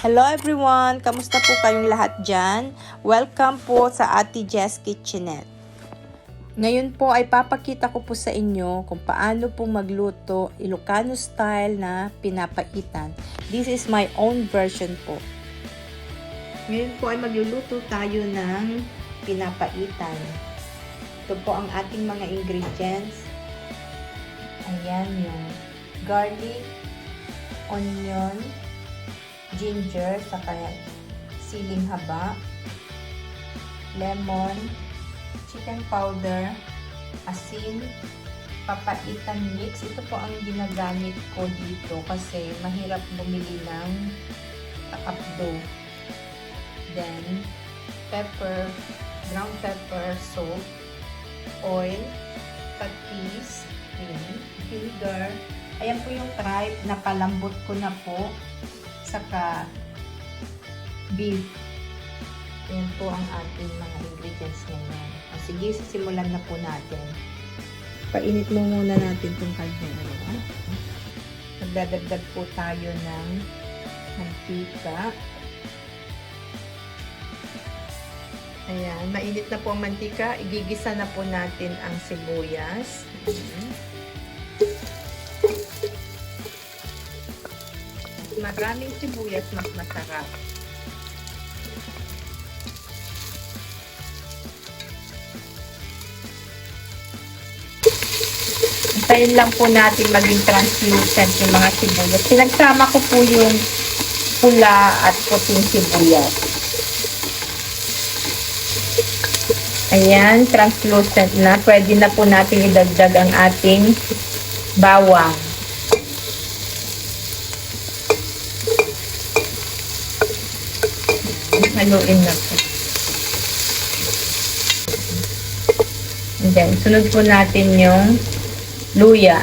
Hello everyone! Kamusta po kayong lahat dyan? Welcome po sa Ate Jess Kitchenette. Ngayon po ay papakita ko po sa inyo kung paano po magluto Ilocano style na pinapaitan. This is my own version po. Ngayon po ay magluluto tayo ng pinapaitan. Ito po ang ating mga ingredients. Ayan yung garlic, onion, ginger, saka siling haba, lemon, chicken powder, asin, papaitan mix. Ito po ang ginagamit ko dito kasi mahirap bumili ng apdo. Then, pepper, ground pepper, salt, oil, patis, vinegar. Ayan po yung tripe, napalambot ko na po. Saka beef. Ayan po ang ating mga ingredients ngayon. O sige, sisimulan na po natin. Painit mo muna natin itong kaldero. Magdadagdag po tayo ng mantika. Ayan, mainit na po ang mantika. Igigisa na po natin ang sibuyas. Maraming sibuyas, mas masarap. Antayin lang po natin maging translucent yung mga sibuyas. Pinagsama ko po yung pula at puting sibuyas. Ayan, translucent na. Pwede na po natin idagdag ang ating bawang. Haluin na po. And then, sunod po natin yung luya.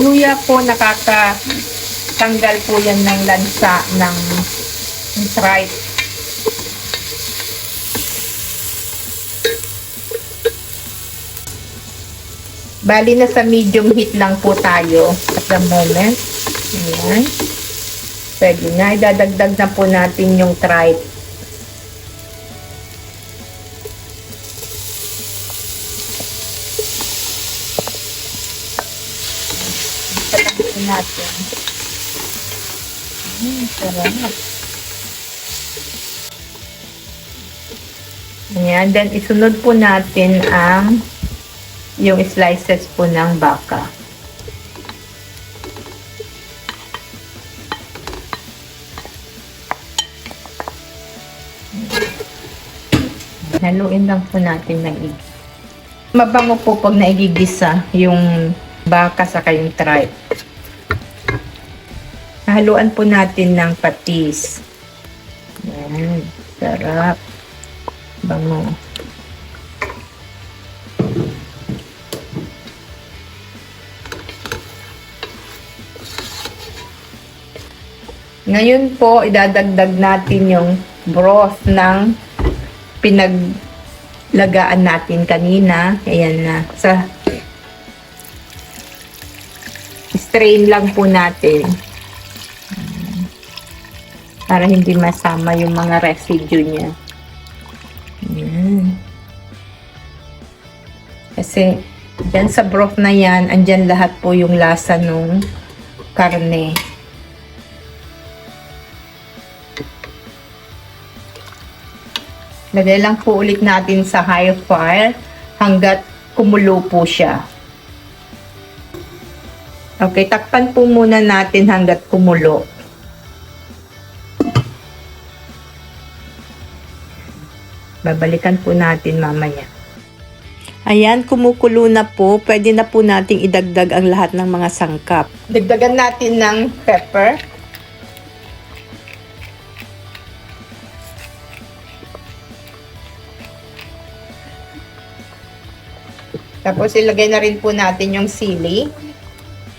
Luya po nakakatanggal po yan ng lansa ng tripe. Bali na sa medium heat lang po tayo at the moment. Ayan. Pwede na. Idadagdag na po natin yung tripe. Patayin natin. Hmm, sarap. Ayan. Then, isunod po natin ang yung slices po ng baka. Haluin lang po natin ng. Mabango po pag naigigisa yung baka sa kayong tripe. Haluan po natin ng patis. Yan. Sarap. Bango. Ngayon po, idadagdag natin yung broth ng pinaglagaan natin kanina. Ayan na. Sa strain lang po natin. Para hindi masama yung mga residue niya. Ayan. Kasi, dyan sa broth na yan, andyan lahat po yung lasa nung karne. Lagay lang po ulit natin sa high fire hanggat kumulo po siya. Okay, takpan po muna natin hanggat kumulo. Babalikan po natin mamaya. Ayan, kumukulo na po. Pwede na po nating idagdag ang lahat ng mga sangkap. Dagdagan natin ng pepper. Tapos ilagay na rin po natin yung sili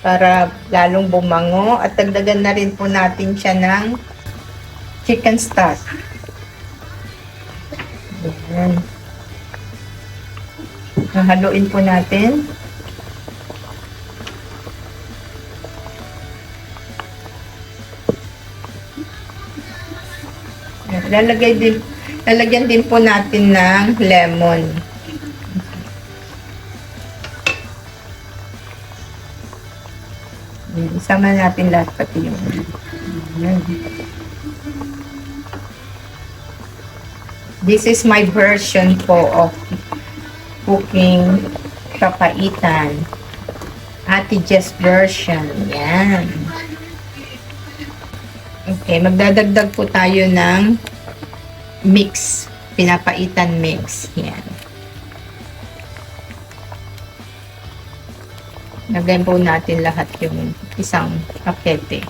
para lalong bumango at dagdagan na rin po natin siya ng chicken stock. Ayan. Hahaluin po natin. Lalagay din, lalagyan din po natin ng lemon. Isama natin lahat pati yung Ayan. This is my version po of cooking papaitan. Ate Jess version. Yan. Okay, magdadagdag po tayo ng mix. Pinapaitan mix. Yan. Lagyan po natin lahat yung isang pakete.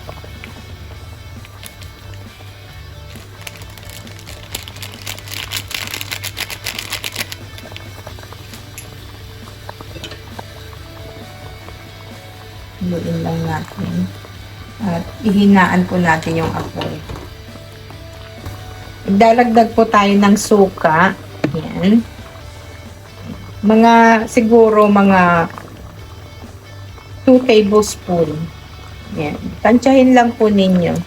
Haluin lang natin. At ihinaan po natin yung apoy. Magdalagdag po tayo ng suka. Yan. Mga, siguro mga 2 tablespoon. Yan. Tansyahin lang po ninyo.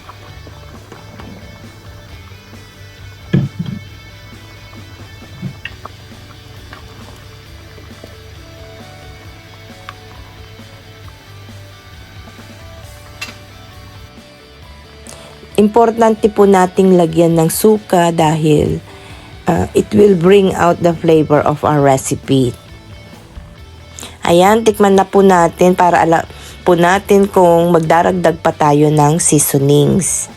importante po nating lagyan ng suka dahil uh, it will bring out the flavor of our recipe. Ayan, tikman na po natin para ala po natin kung magdaragdag pa tayo ng seasonings.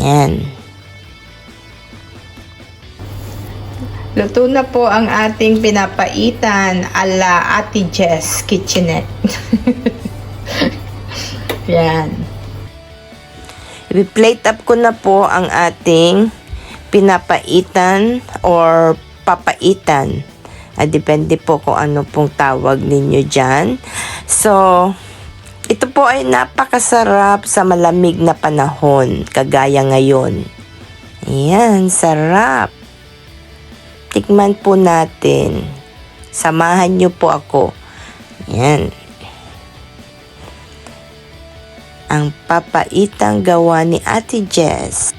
Ayan. Luto na po ang ating pinapaitan ala Ate Jess Kitchenette. Yan. I-plate up ko na po ang ating pinapaitan or papaitan. Ah, depende po kung ano pong tawag ninyo dyan. So, ito po ay napakasarap sa malamig na panahon, kagaya ngayon. Ayan, sarap. Tikman po natin. Samahan nyo po ako. Ayan. ang papaitang gawa ni Ate Jess.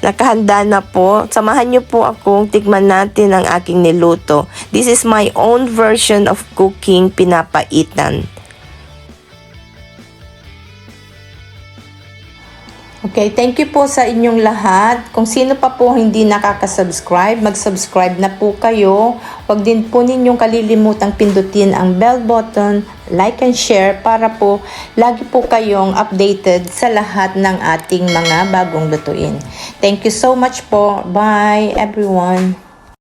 Nakahanda na po. Samahan niyo po akong tikman natin ang aking niluto. This is my own version of cooking pinapaitan. Okay, thank you po sa inyong lahat. Kung sino pa po hindi nakaka-subscribe, mag-subscribe na po kayo. Huwag din po ninyong kalilimutang pindutin ang bell button, like and share para po lagi po kayong updated sa lahat ng ating mga bagong lutuin. Thank you so much po. Bye everyone.